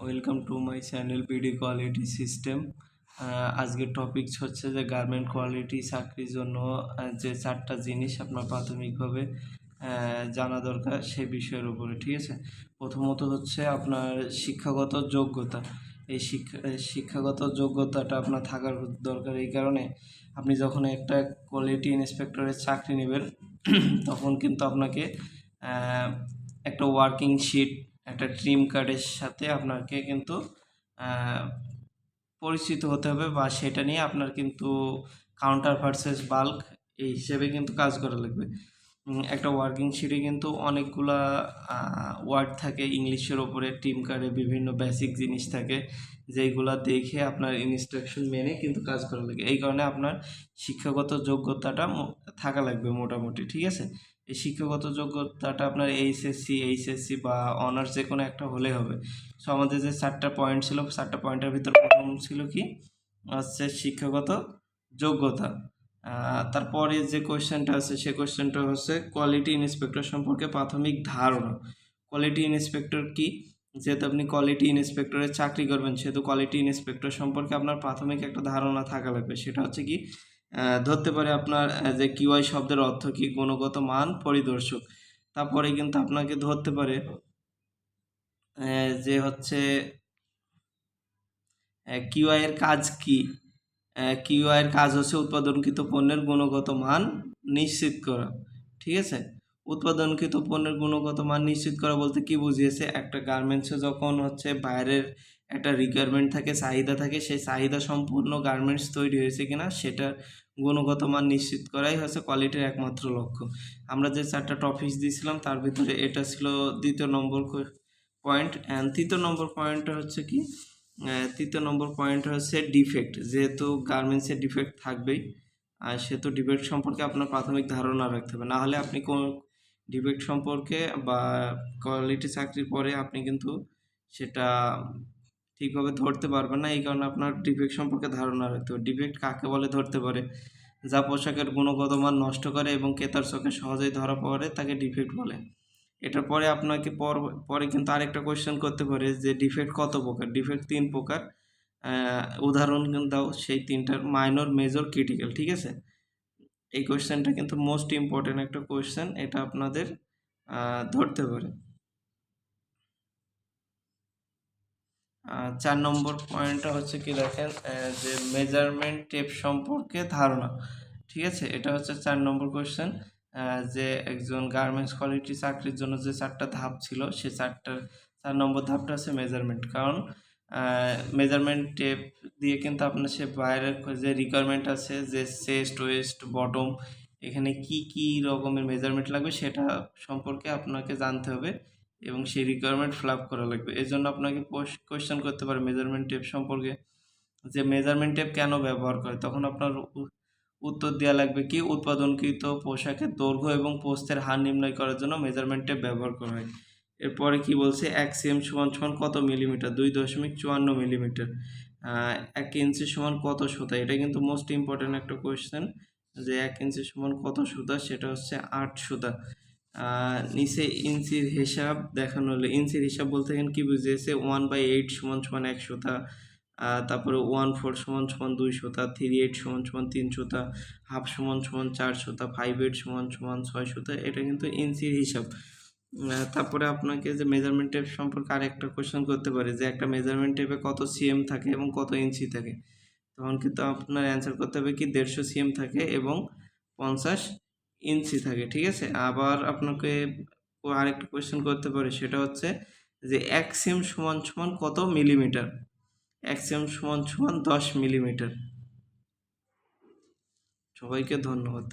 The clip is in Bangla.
Welcome to my channel BD quality system আজকের টপিকস হচ্ছে যে গার্মেন্ট কোয়ালিটি চাকরির জন্য যে চারটা জিনিস আপনার প্রাথমিকভাবে জানা দরকার সেই বিষয়ের উপরে, ঠিক আছে? প্রথমত হচ্ছে আপনার শিক্ষাগত যোগ্যতা। এই শিক্ষা, শিক্ষাগত যোগ্যতাটা আপনার থাকার দরকার এই কারণে আপনি যখন একটা কোয়ালিটি ইন্সপেক্টরের চাকরি নেবেন, তখন কিন্তু আপনাকে একটা ওয়ার্কিং শিট একটা ট্রিম কার্ডের সাথে আপনাকে কিন্তু পরিচিত হতে হবে বা সেটা নিয়ে আপনার কিন্তু কাউন্টার ভার্সেস বাল্ক এই হিসেবে কিন্তু কাজ করা লাগবে। একটা ওয়ার্কিং শিটে কিন্তু অনেকগুলা ওয়ার্ড থাকে, ইংলিশের ওপরে টিম কার্ডে বিভিন্ন বেসিক জিনিস থাকে, যেইগুলা দেখে আপনার ইনস্ট্রাকশন মেনে কিন্তু কাজ করা লাগে। এই কারণে আপনার শিক্ষাগত যোগ্যতাটা থাকা লাগবে মোটামুটি, ঠিক আছে? এই শিক্ষাগত যোগ্যতাটা আপনার এইচএসসি এইচএসসি বা অনার্স যে কোনো একটা হলে হবে। সো আমাদের যে চারটা পয়েন্ট ছিল, চারটা পয়েন্টের ভিতর প্রথম ছিল কি? হচ্ছে শিক্ষাগত যোগ্যতা। তারপরে যে কোয়েশ্চেনটা আছে, সে কোয়েশ্চেনটা হচ্ছে কোয়ালিটি ইন্সপেক্টর সম্পর্কে প্রাথমিক ধারণা। কোয়ালিটি ইন্সপেক্টর কি? যেহেতু আপনি কোয়ালিটি ইন্সপেক্টরের চাকরি করবেন, সেহেতু কোয়ালিটি ইন্সপেক্টর সম্পর্কে আপনার প্রাথমিক একটা ধারণা থাকা লাগবে। সেটা হচ্ছে কি? ধরতে পারে আপনার যে কিউআই শব্দের অর্থ কি, গুণগত মান পরিদর্শক। তারপরে কিন্তু আপনাকে ধরতে পারে যে হচ্ছে কিউআই এর কাজ কি? কিউআই এর কাজ হচ্ছে উৎপাদনকৃত পণ্যের গুণগত মান নিশ্চিত করা, ঠিক আছে? উৎপাদনকৃত পণ্যের গুণগত মান নিশ্চিত করা বলতে কি বুঝিয়েছে? একটা গার্মেন্টসে যখন হচ্ছে বাইরের একটা রিকোয়ারমেন্ট থাকে, চাহিদা থাকে, সেই চাহিদা সম্পূর্ণ গার্মেন্টস তৈরি হয়েছে কিনা সেটার গুণগত মান নিশ্চিত করাই হচ্ছে কোয়ালিটির একমাত্র লক্ষ্য। আমরা যে চারটা টপিকস দিয়েছিলাম, তার ভিতরে এটা ছিল দ্বিতীয় নম্বর পয়েন্ট অ্যান্ড তৃতীয় নম্বর পয়েন্টটা হচ্ছে কি তৃতীয় নম্বর পয়েন্ট হচ্ছে ডিফেক্ট যেহেতু গার্মেন্টসের ডিফেক্ট থাকবেই, আর সেহেতু ডিফেক্ট সম্পর্কে আপনার প্রাথমিক ধারণা রাখতে হবে। না হলে আপনি কোন ডিফেক্ট সম্পর্কে বা কোয়ালিটি চাকরির পরে আপনি কিন্তু সেটা ঠিকভাবে ধরতে পারবেন না, এই কারণে আপনার ডিফেক্ট সম্পর্কে ধারণা রাখতে হবে। ডিফেক্ট কাকে বলে ধরতে পারে? যা পোশাকের গুণগত মান নষ্ট করে এবং ক্রেতার চোখে সহজেই ধরা পড়ে, তাকে ডিফেক্ট বলে। এটার পরে আপনাকে পর, পরে কিন্তু আরেকটা কোয়েশ্চেন করতে পারে যে ডিফেক্ট কত প্রকার? ডিফেক্ট তিন প্রকার। উদাহরণ কিন্তু দাও, সেই তিনটার মাইনর মেজর ক্রিটিক্যাল ঠিক আছে? এই কোয়েশ্চেনটা কিন্তু মোস্ট ইম্পর্টেন্ট একটা কোয়েশ্চেন এটা আপনাদের ধরতে পারে। চার নম্বর পয়েন্টটা হচ্ছে কি দেখেন যে মেজারমেন্ট টেপ সম্পর্কে ধারণা, ঠিক আছে? এটা হচ্ছে চার নম্বর কোয়েশ্চেন যে একজন গার্মেন্টস কোয়ালিটি চাকরির জন্য যে চারটা ধাপ ছিল, সে চারটার, চার নম্বর ধাপটা হচ্ছে মেজারমেন্ট কারণ মেজারমেন্ট টেপ দিয়ে কিন্তু আপনার সে বাইরের যে রিকোয়ারমেন্ট আছে, যে চেস্ট ওয়েস্ট বটম এখানে কি কি রকমের মেজারমেন্ট লাগবে সেটা সম্পর্কে আপনাকে জানতে হবে। এবং সেই রিকোয়ারমেন্ট ফিল আপ করা লাগবে। এই জন্য আপনাকে কোয়েশ্চেন করতে পারে মেজারমেন্ট টেপ সম্পর্কে। যে মেজারমেন্ট টেপ কেন ব্যবহার করে? তখন আপনার উত্তর দেওয়া লাগবে কি উৎপাদনকৃত পোশাকের দৈর্ঘ্য এবং পোস্তের হার নির্ণয় করার জন্য মেজারমেন্ট টেপ ব্যবহার করা হয়। এরপরে কি বলছে? এক সিএম সমান সমান কত মিলিমিটার দুই দশমিক চুয়ান্ন মিলিমিটার এক ইঞ্চি সমান কত সুতা? এটা কিন্তু মোস্ট ইম্পর্ট্যান্ট একটা কোয়েশ্চেন যে এক ইঞ্চি সমান কত সুতা? সেটা হচ্ছে আট সুতা। নিচে ইঞ্চির হিসাব দেখানো হলো। ইঞ্চির হিসাব বলতে এখানে কি বুঝিয়েছে? ওয়ান বাই এইট সমান সমান এক সুতা আহ, তারপরে ওয়ান ফোর সমান সমান দুই সুতা থ্রি এইট সমান সমান তিন সুতা হাফ সমান সমান চার সুতা ফাইভ এইট সমান সমান ছয় সুতা এটা কিন্তু ইঞ্চির হিসাব। তারপরে আপনাকে যে মেজারমেন্ট টেপ সম্পর্কে আরেকটা কোশ্চেন করতে পারে যে একটা মেজারমেন্ট টেপে কত সিএম থাকে এবং কত ইঞ্চি থাকে? তখন কিন্তু আপনার অ্যান্সার করতে হবে কি দেড়শো সিএম থাকে এবং পঞ্চাশ ইঞ্চি থাকে, ঠিক আছে? আবার আপনাকে আরেকটা কোয়েশ্চেন করতে পারি, সেটা হচ্ছে যে এক সিম সমান সমান কত মিলিমিটার এক সিম সমান সমান দশ মিলিমিটার সবাইকে ধন্যবাদ।